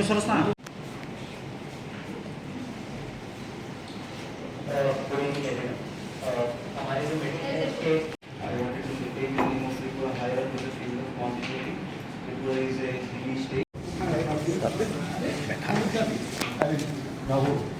Ito saros na. Bravo.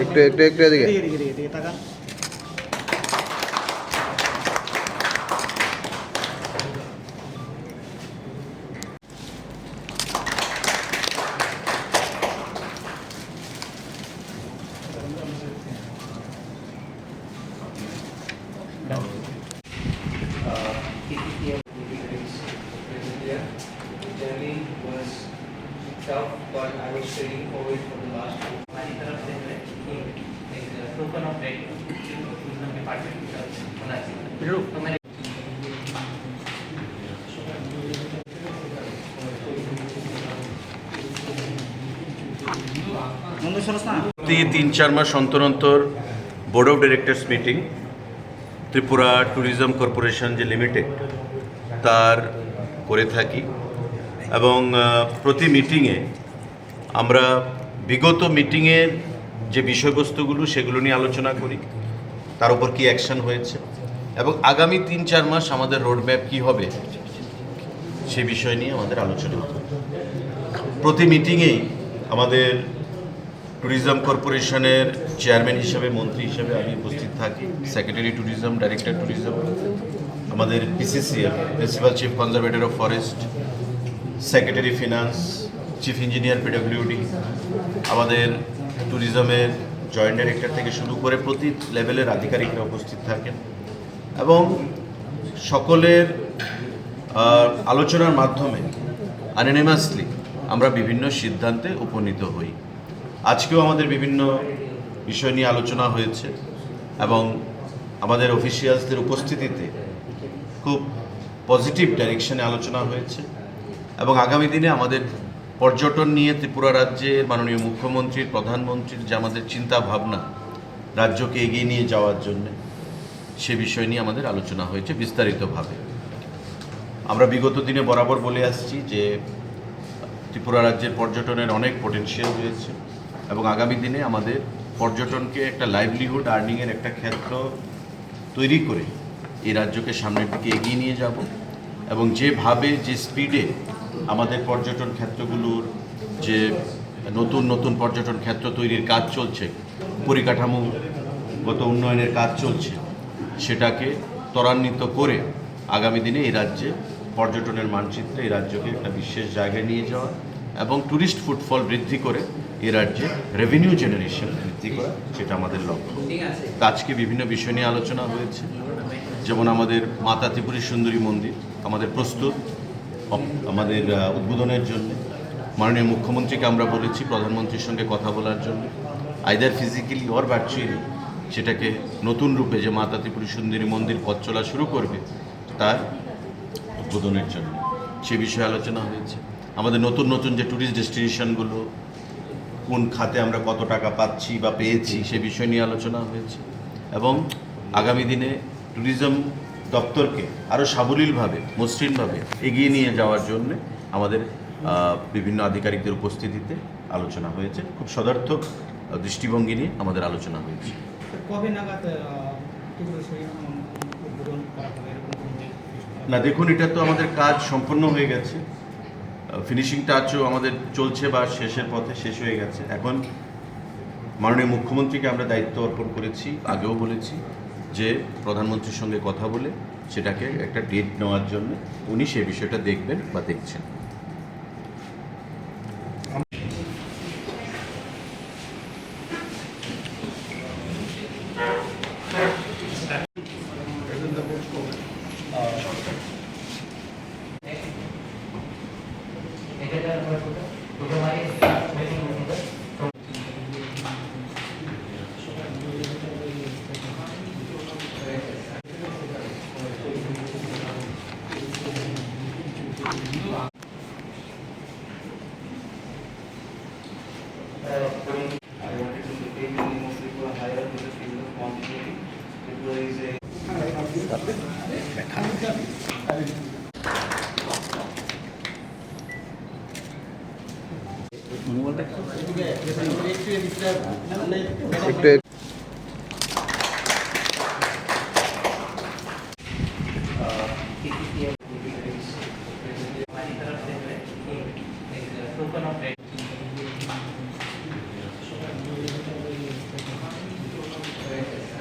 একটু একটু একটু এদিকে টাকা প্রতি তিন, চার মাস অন্তর অন্তর board of directors meeting Tripura tourism corporation যে লিমিটেড তার করে থাকি এবং প্রতি মিটিংয়ে আমরা বিগত মিটিংয়ের যে বিষয়বস্তুগুলো সেগুলো নিয়ে আলোচনা করি, তার উপর কি অ্যাকশন হয়েছে এবং আগামী তিন চার মাস আমাদের রোডম্যাপ কী হবে, সে বিষয় নিয়ে আমাদের আলোচনা হবে। প্রতি মিটিংয়েই আমাদের ট্যুরিজম কর্পোরেশনের চেয়ারম্যান হিসাবে, মন্ত্রী হিসাবে আমি উপস্থিত থাকি সেক্রেটারি ট্যুরিজম ডাইরেক্টর ট্যুরিজম আমাদের PCCF principal chief conservator of forest secretary finance chief engineer PWD আমাদের ট্যুরিজমের জয়েন্ট ডাইরেক্টর থেকে শুরু করে প্রতি লেভেলের আধিকারিকরা উপস্থিত থাকেন এবং সকলের আলোচনার মাধ্যমে আননিমাসলি আমরা বিভিন্ন সিদ্ধান্তে উপনীত হই। আজকেও আমাদের বিভিন্ন বিষয় নিয়ে আলোচনা হয়েছে এবং আমাদের অফিসিয়ালসদের উপস্থিতিতে খুব পজিটিভ ডাইরেকশনে আলোচনা হয়েছে এবং আগামী দিনে আমাদের পর্যটন নিয়ে ত্রিপুরা রাজ্যের মাননীয় মুখ্যমন্ত্রীর, প্রধানমন্ত্রীর যে আমাদের চিন্তা ভাবনা রাজ্যকে এগিয়ে নিয়ে যাওয়ার জন্য, সে বিষয় নিয়ে আমাদের আলোচনা হয়েছে বিস্তারিতভাবে। আমরা বিগত দিনে বরাবর বলে আসছি যে ত্রিপুরা রাজ্যের পর্যটনের অনেক পোটেনশিয়াল রয়েছে এবং আগামী দিনে আমাদের পর্যটনকে একটা লাইভলিহুড আর্নিংয়ের একটা ক্ষেত্র তৈরি করে এই রাজ্যকে সামনের দিকে এগিয়ে নিয়ে যাব এবং যেভাবে, যে স্পিডে আমাদের পর্যটন ক্ষেত্রগুলোর যে নতুন নতুন পর্যটন ক্ষেত্র তৈরির কাজ চলছে পরিকাঠামোগত উন্নয়নের কাজ চলছে, সেটাকে ত্বরান্বিত করে আগামী দিনে এই রাজ্যে পর্যটনের মানচিত্রে এই রাজ্যকে একটা বিশেষ জায়গায় নিয়ে যাওয়া এবং ট্যুরিস্ট ফুটফল বৃদ্ধি করে এ রাজ্যে রেভিনিউ জেনারেশন বৃদ্ধি করা, সেটা আমাদের লক্ষ্য। আজকে বিভিন্ন বিষয় নিয়ে আলোচনা হয়েছে, যেমন আমাদের মাতা ত্রিপুরী সুন্দরী মন্দির, আমাদের প্রস্তুত আমাদের উদ্বোধনের জন্য। মাননীয় মুখ্যমন্ত্রীকে আমরা বলেছি প্রধানমন্ত্রীর সঙ্গে কথা বলার জন্য। আইদার ফিজিক্যালি অর ভার্চুয়ালি সেটাকে নতুন রূপে যে মাতা ত্রিপুরী সুন্দরী মন্দির পথ চলা শুরু করবে, তার উদ্বোধনের জন্য। সে বিষয়ে আলোচনা হয়েছে। আমাদের নতুন নতুন যে ট্যুরিস্ট ডেস্টিনেশনগুলো কোন খাতে আমরা কত টাকা পাচ্ছি বা পেয়েছি, সে বিষয় নিয়ে আলোচনা হয়েছে। এবং আগামী দিনে ট্যুরিজম দপ্তরকে আরও সাবলীলভাবে মসৃণভাবে এগিয়ে নিয়ে যাওয়ার জন্য আমাদের বিভিন্ন আধিকারিকদের উপস্থিতিতে আলোচনা হয়েছে। খুব সদার্থক দৃষ্টিভঙ্গি নিয়ে আমাদের আলোচনা হয়েছে। কবে নাগাদ না দেখুন এটা তো আমাদের কাজ সম্পূর্ণ হয়ে গেছে। ফিনিশিং টাচও আমাদের চলছে বা শেষের পথে শেষ হয়ে গেছে। এখন মাননীয় মুখ্যমন্ত্রীকে আমরা দায়িত্ব অর্পণ করেছি আগেও বলেছি। যে প্রধানমন্ত্রীর সঙ্গে কথা বলে সেটাকে একটা ডেট নেওয়ার জন্য উনি সে বিষয়টা দেখবেন বা দেখছেন। Putting, I wanted to take the name of people higher up in the field of quantity. It was a একটু